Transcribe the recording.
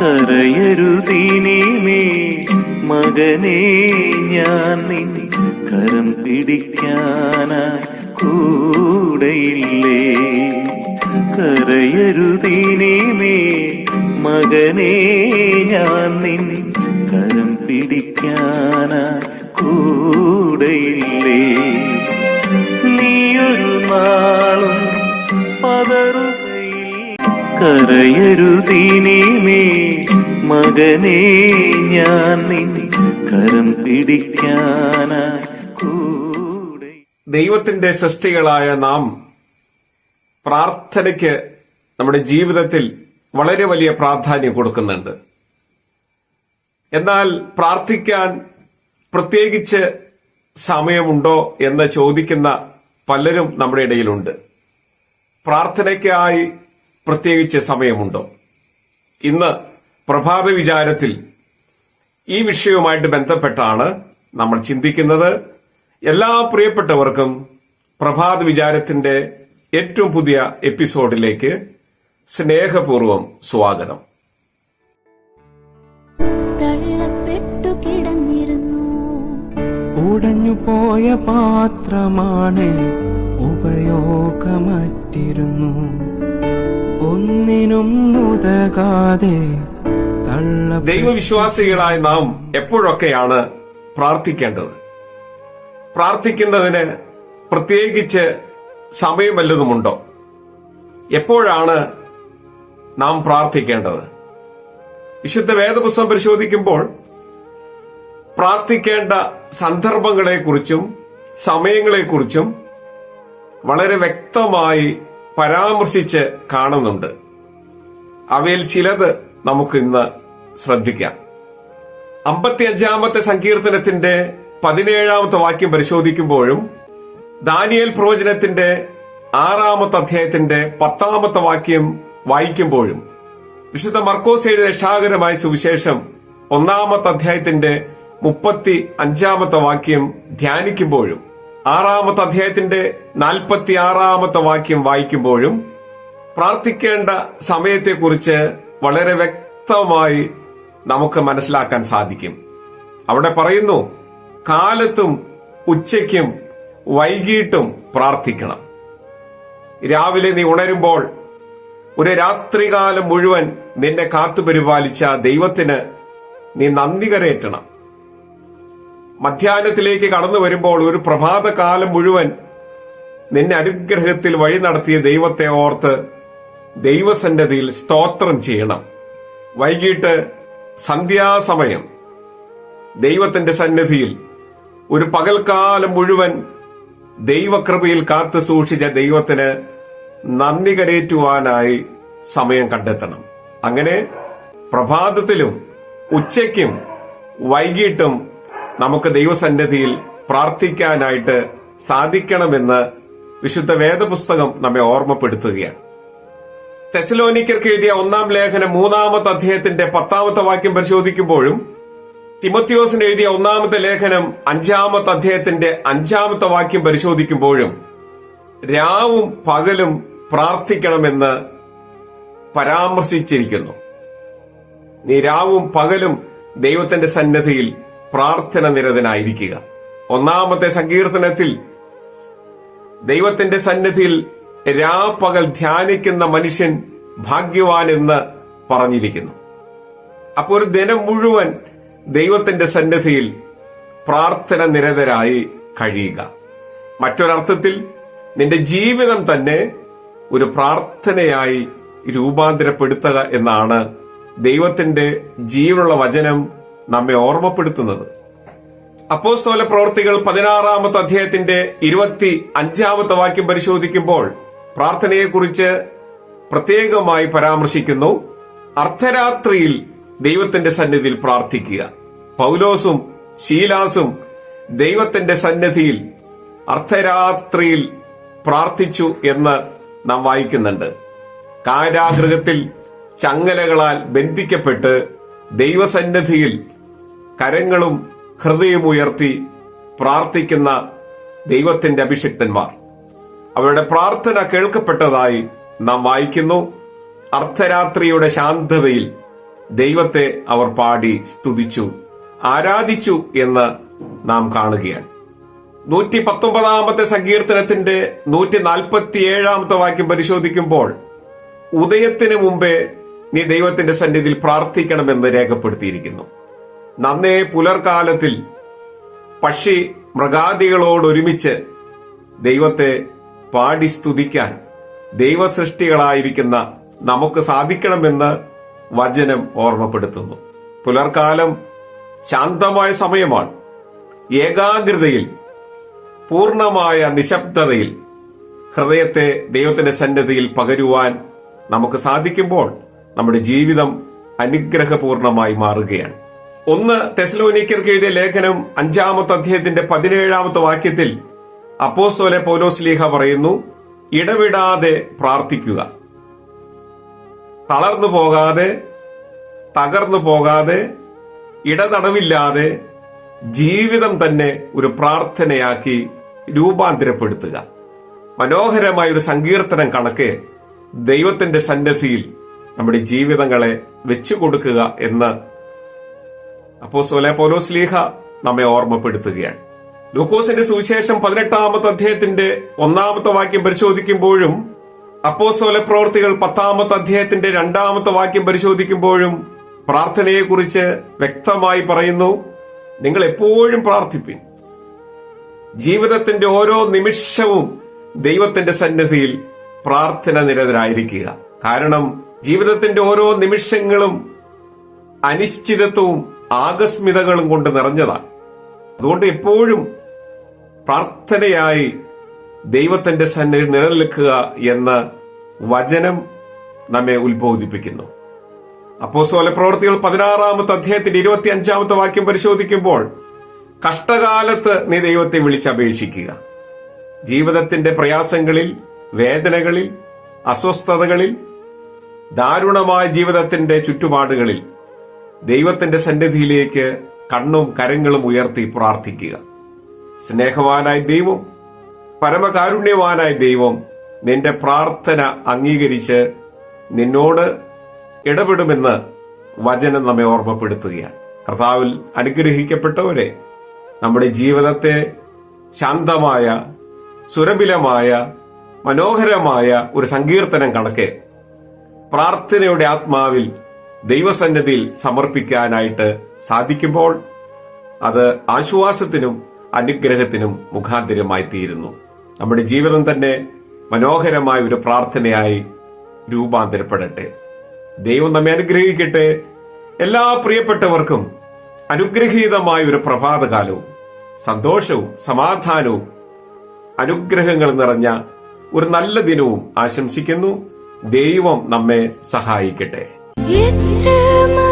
കരയരുതീനീമേ. മകനെ ഞാൻ നിൻ കരം പിടിക്കാനായി കൂടെയില്ലേ? കരയരുതീനീമേ മകനെ ഞാൻ നിൻ കരം പിടിക്കാനായി കൂടെയില്ലേ? നീയൊരു നാളും പതറുകയിൽ കരയരുതീനീമേ. മകനെ ഞാൻ നിൻ കരം പിടിക്കാനായി ദൈവത്തിന്റെ സൃഷ്ടികളായ നാം പ്രാർത്ഥനയ്ക്ക് നമ്മുടെ ജീവിതത്തിൽ വളരെ വലിയ പ്രാധാന്യം കൊടുക്കുന്നുണ്ട്. എന്നാൽ പ്രാർത്ഥിക്കാൻ പ്രത്യേകിച്ച് സമയമുണ്ടോ എന്ന് ചോദിക്കുന്ന പലരും നമ്മുടെ ഇടയിലുണ്ട്. പ്രാർത്ഥനയ്ക്കായി പ്രത്യേകിച്ച് സമയമുണ്ടോ? ഇന്ന് പ്രഭാത വിചാരത്തിൽ ഈ വിഷയവുമായിട്ട് ബന്ധപ്പെട്ടാണ് നമ്മൾ ചിന്തിക്കുന്നത്. എല്ലാ പ്രിയപ്പെട്ടവർക്കും പ്രഭാത വിചാരത്തിന്റെ ഏറ്റവും പുതിയ എപ്പിസോഡിലേക്ക് സ്നേഹപൂർവം സ്വാഗതം. തള്ളപ്പെട്ടു കിടന്നിരുന്നു. ഉടഞ്ഞുപോയ പാത്രമാണ് ഉപയോഗമറ്റിരുന്നു. ഒന്നിനും തള്ള ദൈവവിശ്വാസികളായ നാം എപ്പോഴൊക്കെയാണ് പ്രാർത്ഥിക്കേണ്ടത്? പ്രാർത്ഥിക്കുന്നതിന് പ്രത്യേകിച്ച് സമയം വല്ലതുമുണ്ടോ എപ്പോഴാണ് നാം പ്രാർത്ഥിക്കേണ്ടത്? വിശുദ്ധ വേദപുസ്തകം പരിശോധിക്കുമ്പോൾ പ്രാർത്ഥിക്കേണ്ട സന്ദർഭങ്ങളെക്കുറിച്ചും സമയങ്ങളെക്കുറിച്ചും വളരെ വ്യക്തമായി പരാമർശിച്ച് കാണുന്നുണ്ട്. അവയിൽ ചിലത് നമുക്ക് ഇന്ന് ശ്രദ്ധിക്കാം. അമ്പത്തിയഞ്ചാമത്തെ സങ്കീർത്തനത്തിന്റെ പതിനേഴാമത്തെ വാക്യം പരിശോധിക്കുമ്പോഴും ദാനിയൽ പ്രവചനത്തിന്റെ ആറാമത്തെ അധ്യായത്തിന്റെ പത്താമത്തെ വാക്യം വായിക്കുമ്പോഴും വിശുദ്ധ മർക്കോസയുടെ രക്ഷാകരമായ സുവിശേഷം ഒന്നാമത്തെ അധ്യായത്തിന്റെ മുപ്പത്തി അഞ്ചാമത്തെ വാക്യം ധ്യാനിക്കുമ്പോഴും ആറാമത്തെ അധ്യായത്തിന്റെ നാൽപ്പത്തി ആറാമത്തെ വാക്യം വായിക്കുമ്പോഴും പ്രാർത്ഥിക്കേണ്ട സമയത്തെക്കുറിച്ച് വളരെ വ്യക്തമായി നമുക്ക് മനസ്സിലാക്കാൻ സാധിക്കും. അവിടെ പറയുന്നു കാലത്തും ഉച്ചയ്ക്കും വൈകിട്ടും പ്രാർത്ഥിക്കണം. രാവിലെ നീ ഉണരുമ്പോൾ ഒരു രാത്രികാലം മുഴുവൻ നിന്നെ കാത്തുപരിപാലിച്ച ദൈവത്തിന് നീ നന്ദി കരയറ്റണം. മധ്യാഹ്നത്തിലേക്ക് കടന്നു വരുമ്പോൾ ഒരു പ്രഭാതകാലം മുഴുവൻ നിന്നെ അനുഗ്രഹത്തിൽ വഴി നടത്തിയ ദൈവത്തെ ഓർത്ത് ദൈവസന്നതിയിൽ സ്തോത്രം ചെയ്യണം. വൈകിട്ട് സന്ധ്യാസമയം ദൈവത്തിന്റെ സന്നിധിയിൽ ഒരു പകൽക്കാലം മുഴുവൻ ദൈവകൃപയിൽ കാത്തു സൂക്ഷിച്ച ദൈവത്തിന് നന്ദി കരേറ്റുവാനായി സമയം കണ്ടെത്തണം. അങ്ങനെ പ്രഭാതത്തിലും ഉച്ചയ്ക്കും വൈകിട്ടും നമുക്ക് ദൈവസന്നിധിയിൽ പ്രാർത്ഥിക്കാനായിട്ട് സാധിക്കണമെന്ന് വിശുദ്ധ വേദപുസ്തകം നമ്മെ ഓർമ്മപ്പെടുത്തുകയാണ്. തെസലോനിക്കർക്ക് എഴുതിയ ഒന്നാം ലേഖനം മൂന്നാമത്തെ അധ്യായത്തിന്റെ പത്താമത്തെ വാക്യം പരിശോധിക്കുമ്പോഴും തിമത്യോസിന് എഴുതിയ ഒന്നാമത്തെ ലേഖനം അഞ്ചാമത്തെ അധ്യായത്തിന്റെ അഞ്ചാമത്തെ വാക്യം പരിശോധിക്കുമ്പോഴും രാവും പകലും പ്രാർത്ഥിക്കണമെന്ന് പരാമർശിച്ചിരിക്കുന്നു. നീ രാവും പകലും ദൈവത്തിന്റെ സന്നദ്ധിയിൽ പ്രാർത്ഥന നിരതനായിരിക്കുക. ഒന്നാമത്തെ സങ്കീർത്തനത്തിൽ ദൈവത്തിന്റെ സന്നിധിയിൽ രാപ്പകൽ ധ്യാനിക്കുന്ന മനുഷ്യൻ ഭാഗ്യവാൻ എന്ന് പറഞ്ഞിരിക്കുന്നു. അപ്പോൾ ഒരു ദിനം മുഴുവൻ ദൈവത്തിന്റെ സന്നിധിയിൽ പ്രാർത്ഥന നിരതരായി കഴിയുക. മറ്റൊരർത്ഥത്തിൽ നിന്റെ ജീവിതം തന്നെ ഒരു പ്രാർത്ഥനയായി രൂപാന്തരപ്പെടുത്തുക എന്നാണ് ദൈവത്തിന്റെ ജീവനുള്ള വചനം നമ്മെ ഓർമ്മപ്പെടുത്തുന്നത്. അപ്പോസ്തോല പ്രവർത്തികൾ പതിനാറാമത്തെ അധ്യായത്തിന്റെ ഇരുപത്തി അഞ്ചാമത്തെ വാക്യം പരിശോധിക്കുമ്പോൾ പ്രാർത്ഥനയെക്കുറിച്ച് പ്രത്യേകമായി പരാമർശിക്കുന്നു. അർദ്ധരാത്രിയിൽ ദൈവത്തിന്റെ സന്നിധിയിൽ പ്രാർത്ഥിക്കുക. പൗലോസും ശീലാസും ദൈവത്തിന്റെ സന്നിധിയിൽ അർദ്ധരാത്രിയിൽ പ്രാർത്ഥിച്ചു എന്ന് നാം വായിക്കുന്നുണ്ട്. കാരാഗ്രഹത്തിൽ ചങ്ങലകളാൽ ബന്ധിക്കപ്പെട്ട് ദൈവസന്നിധിയിൽ കരങ്ങളും ഹൃദയമുയർത്തി പ്രാർത്ഥിക്കുന്ന ദൈവത്തിന്റെ അഭിഷിക്തന്മാർ. അവരുടെ പ്രാർത്ഥന കേൾക്കപ്പെട്ടതായി നാം വായിക്കുന്നു. അർദ്ധരാത്രിയുടെ ശാന്തതയിൽ ദൈവത്തെ അവർ പാടി സ്തുതിച്ചു ആരാധിച്ചു എന്ന് നാം കാണുകയാണ്. നൂറ്റി പത്തൊമ്പതാമത്തെ സങ്കീർത്തനത്തിന്റെ നൂറ്റി നാൽപ്പത്തി ഏഴാമത്തെ വാക്യം പരിശോധിക്കുമ്പോൾ ഉദയത്തിന് മുമ്പേ നീ ദൈവത്തിന്റെ സന്നിധിയിൽ പ്രാർത്ഥിക്കണമെന്ന് രേഖപ്പെടുത്തിയിരിക്കുന്നു. നന്നേ പുലർകാലത്തിൽ പക്ഷി മൃഗാദികളോടൊരുമിച്ച് ദൈവത്തെ പാടി സ്തുതിക്കാൻ ദൈവസൃഷ്ടികളായിരിക്കുന്ന നമുക്ക് സാധിക്കണമെന്ന് വചനം ഓർമ്മപ്പെടുത്തുന്നു. പുലർക്കാലം ശാന്തമായ സമയമാണ്. ഏകാഗ്രതയിൽ പൂർണമായ നിശബ്ദതയിൽ ഹൃദയത്തെ ദൈവത്തിന്റെ സന്നദ്ധിയിൽ പകരുവാൻ നമുക്ക് സാധിക്കുമ്പോൾ നമ്മുടെ ജീവിതം അനുഗ്രഹപൂർണമായി മാറുകയാണ്. ഒന്ന് ടെസ്ലോനിക്കർക്ക് എഴുതിയ ലേഖനം അഞ്ചാമത്തെ അധ്യായത്തിന്റെ പതിനേഴാമത്തെ വാക്യത്തിൽ അപ്പോസ്തോലെ പൗലോസ്ലീഹ പറയുന്നു ഇടവിടാതെ പ്രാർത്ഥിക്കുക. തളർന്നു പോകാതെ തകർന്നു പോകാതെ ഇടതടവില്ലാതെ ജീവിതം തന്നെ ഒരു പ്രാർത്ഥനയാക്കി രൂപാന്തരപ്പെടുത്തുക. മനോഹരമായ ഒരു സങ്കീർത്തനം കണക്ക് ദൈവത്തിന്റെ സന്നദ്ധിയിൽ നമ്മുടെ ജീവിതങ്ങളെ വെച്ചു കൊടുക്കുക എന്ന് അപ്പോസ്തോലെ പൗലോസ്ലീഹ നമ്മെ ഓർമ്മപ്പെടുത്തുകയാണ്. ലൂക്കോസിന്റെ സുവിശേഷം പതിനെട്ടാമത്തെ അധ്യായത്തിന്റെ ഒന്നാമത്തെ വാക്യം പരിശോധിക്കുമ്പോഴും അപ്പോസ്തോല പ്രവർത്തികൾ പത്താമത്തെ അധ്യായത്തിന്റെ രണ്ടാമത്തെ വാക്യം പരിശോധിക്കുമ്പോഴും പ്രാർത്ഥനയെക്കുറിച്ച് വ്യക്തമായി പറയുന്നു. നിങ്ങൾ എപ്പോഴും പ്രാർത്ഥിപ്പിൻ. ജീവിതത്തിന്റെ ഓരോ നിമിഷവും ദൈവത്തിന്റെ സന്നിധിയിൽ പ്രാർത്ഥന നിരതരായിരിക്കുക. കാരണം ജീവിതത്തിന്റെ ഓരോ നിമിഷങ്ങളും അനിശ്ചിതത്വവും ആകസ്മികതകളും കൊണ്ട് നിറഞ്ഞതാണ്. അതുകൊണ്ട് എപ്പോഴും പ്രാർത്ഥനയായി ദൈവത്തിന്റെ സന്നിധി നിലനിൽക്കുക എന്ന വചനം നമ്മെ ഉത്ബോധിപ്പിക്കുന്നു. അപ്പോസ്തല പ്രവർത്തികൾ പതിനാറാമത്തെ അധ്യായത്തിന്റെ ഇരുപത്തി അഞ്ചാമത്തെ വാക്യം പരിശോധിക്കുമ്പോൾ കഷ്ടകാലത്ത് നീ ദൈവത്തെ വിളിച്ചപേക്ഷിക്കുക. ജീവിതത്തിന്റെ പ്രയാസങ്ങളിൽ വേദനകളിൽ അസ്വസ്ഥതകളിൽ ദാരുണമായ ജീവിതത്തിന്റെ ചുറ്റുപാടുകളിൽ ദൈവത്തിന്റെ സന്നിധിയിലേക്ക് കണ്ണും കരങ്ങളും ഉയർത്തി പ്രാർത്ഥിക്കുക. സ്നേഹവാനായ ദൈവം പരമകാരുണ്യവാനായ ദൈവം നിന്റെ പ്രാർത്ഥന അംഗീകരിച്ച് നിന്നോട് ഇടപെടുമെന്ന് വചനം നമ്മെ ഓർമ്മപ്പെടുത്തുകയാണ്. കർത്താവിൽ അനുഗ്രഹിക്കപ്പെട്ടവരെ നമ്മുടെ ജീവിതത്തെ ശാന്തമായ സുരഭിലമായ മനോഹരമായ ഒരു സങ്കീർത്തനം കണക്കെ പ്രാർത്ഥനയുടെ ആത്മാവിൽ ദൈവസന്നദ്ധിയിൽ സമർപ്പിക്കാനായിട്ട് സാധിക്കുമ്പോൾ അത് ആശ്വാസത്തിനും അനുഗ്രഹത്തിനും മുഖാന്തരമായി തീരുന്നു. നമ്മുടെ ജീവിതം തന്നെ മനോഹരമായ ഒരു പ്രാർത്ഥനയായി രൂപാന്തരപ്പെടട്ടെ. ദൈവം നമ്മെ അനുഗ്രഹിക്കട്ടെ. എല്ലാ പ്രിയപ്പെട്ടവർക്കും അനുഗ്രഹീതമായ ഒരു പ്രഭാതകാലവും സന്തോഷവും സമാധാനവും അനുഗ്രഹങ്ങൾ നിറഞ്ഞ ഒരു നല്ല ദിനവും ആശംസിക്കുന്നു. ദൈവം നമ്മെ സഹായിക്കട്ടെ. Yitirme